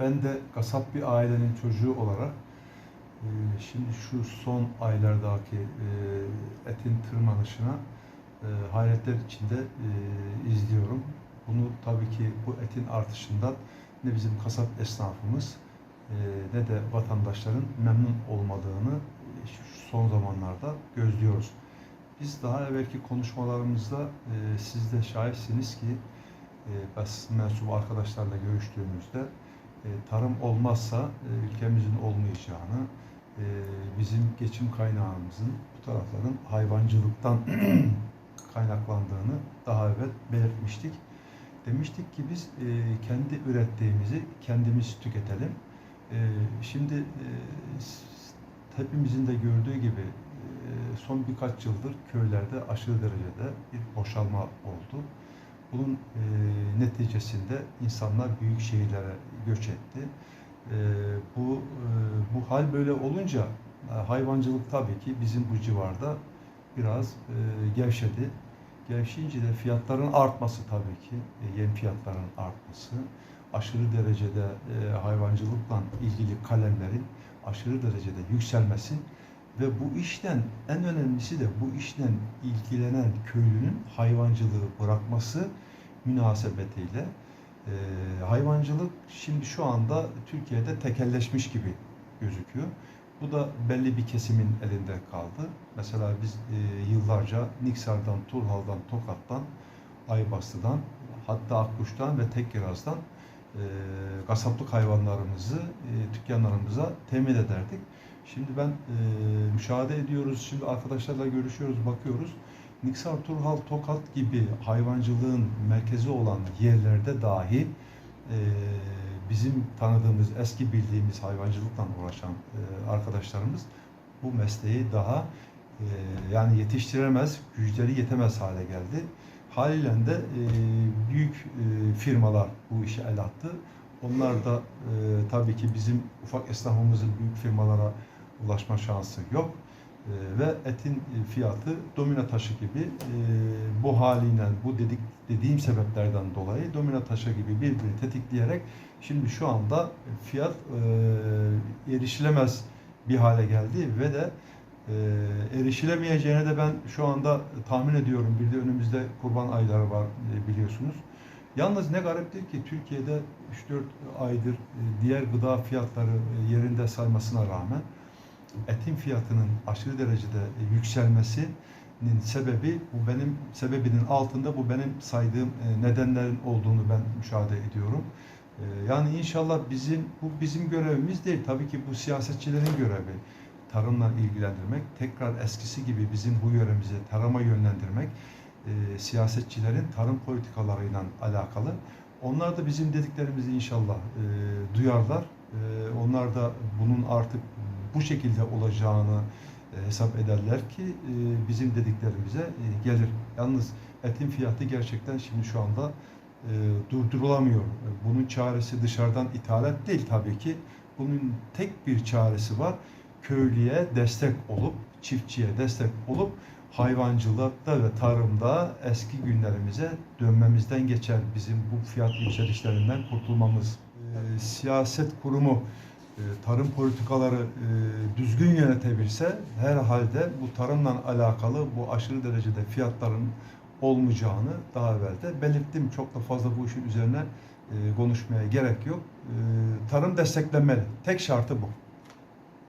Ben de kasap bir ailenin çocuğu olarak e, şimdi şu son aylardaki e, etin tırmanışına e, hayretler içinde izliyorum. Bunu tabii ki bu etin artışından ne bizim kasap esnafımız ne de vatandaşların memnun olmadığını son zamanlarda gözlüyoruz. Biz daha evvelki konuşmalarımızda siz de şahitsiniz ki e, basın mensubu arkadaşlarla görüştüğümüzde tarım olmazsa e, ülkemizin olmayacağını, e, bizim geçim kaynağımızın bu tarafların hayvancılıktan kaynaklandığını daha evvel belirtmiştik. Demiştik ki biz e, kendi ürettiğimizi kendimiz tüketelim. E, şimdi e, hepimizin de gördüğü gibi e, son birkaç yıldır köylerde aşırı derecede bir boşalma oldu. Bunun e, neticesinde insanlar büyük şehirlere göç etti. E, bu e, bu hal böyle olunca e, hayvancılık tabii ki bizim bu civarda biraz e, gevşedi. Gevşeyince de fiyatların artması tabii ki, e, yem fiyatlarının artması, aşırı derecede e, hayvancılıkla ilgili kalemlerin aşırı derecede yükselmesi ve bu işten en önemlisi de bu işten ilgilenen köylünün hayvancılığı bırakması münasebetiyle e, hayvancılık şimdi şu anda Türkiye'de tekelleşmiş gibi gözüküyor. Bu da belli bir kesimin elinde kaldı. Mesela biz e, yıllarca Niksar'dan, Turhal'dan, Tokat'tan, Aybastı'dan, hatta Akkuş'tan ve Tekkiraz'dan e, kasaplık hayvanlarımızı e, dükkanlarımıza temin ederdik. Şimdi ben e, müşahede ediyoruz, şimdi arkadaşlarla görüşüyoruz, bakıyoruz. Niksar, Turhal, Tokat gibi hayvancılığın merkezi olan yerlerde dahi e, bizim tanıdığımız, eski bildiğimiz hayvancılıkla uğraşan e, arkadaşlarımız bu mesleği daha e, yani yetiştiremez, güçleri yetemez hale geldi. Haliyle de e, büyük e, firmalar bu işe el attı. Onlar da e, tabii ki bizim ufak esnafımızın büyük firmalara ulaşma şansı yok. E, ve etin fiyatı domino taşı gibi e, bu haliyle bu dedik dediğim sebeplerden dolayı domino taşı gibi birbirini tetikleyerek şimdi şu anda fiyat e, erişilemez bir hale geldi ve de e, erişilemeyeceğine de ben şu anda tahmin ediyorum. Bir de önümüzde kurban ayları var e, biliyorsunuz. Yalnız ne gariptir ki Türkiye'de 3-4 aydır e, diğer gıda fiyatları e, yerinde saymasına rağmen etin fiyatının aşırı derecede yükselmesinin sebebi bu benim sebebinin altında bu benim saydığım e, nedenlerin olduğunu ben müşahede ediyorum. E, Yani inşallah bizim bu bizim görevimiz değil. Tabii ki bu siyasetçilerin görevi tarımla ilgilendirmek, tekrar eskisi gibi bizim bu yöremizi tarıma yönlendirmek, e, siyasetçilerin tarım politikalarıyla alakalı. Onlar da bizim dediklerimizi inşallah e, duyarlar. E, onlar da bunun artık bu şekilde olacağını e, hesap ederler ki e, bizim dediklerimize e, gelir. Yalnız etin fiyatı gerçekten şimdi şu anda durdurulamıyor. Bunun çaresi dışarıdan ithalat değil tabii ki. Bunun tek bir çaresi var. Köylüye destek olup, çiftçiye destek olup hayvancılıkta ve tarımda eski günlerimize dönmemizden geçer bizim bu fiyat yükselişlerinden kurtulmamız. Siyaset kurumu tarım politikaları e, düzgün yönetebilse herhalde bu tarımla alakalı bu aşırı derecede fiyatların olmayacağını daha evvel de belirttim. Çok da fazla bu işin üzerine e, konuşmaya gerek yok. E, tarım desteklenmeli. Tek şartı bu.